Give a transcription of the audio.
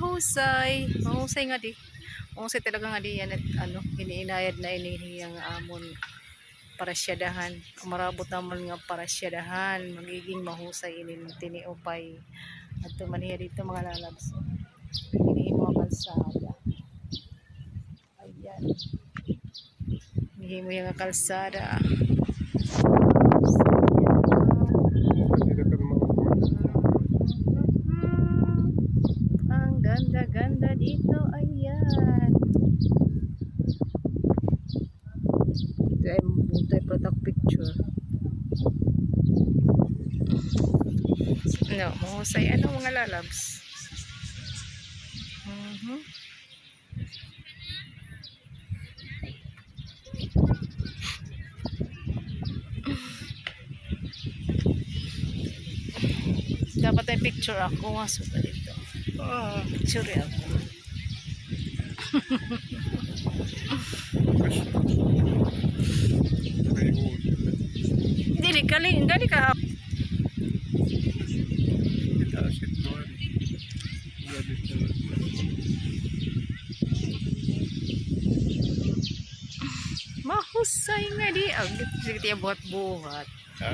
mahusay. Mahusay nga di. Mahusay talaga nga di yan at ano, iniinayad na inihiyang amon para siyadahan. Marabot naman nga para siyadahan. Magiging mahusay inin tiniupay. At tumaniya dito mga lalabs. Inihi mga kalsada. Ayan. Inihi mo yung kalsada. Hindi ka naman Ang ganda-ganda dito. Ayan. Ito ay ito ay product picture. No, mahusay. Ano mga lalabs? Mhm. Dapat ay picture ako. Maso ba dito? Oh, picture ako. may huli. Dili ka li, dili ka. Itaas ito. Gabi talaga. Mahusay nga di. Ang sige buhat-buhat. Ha?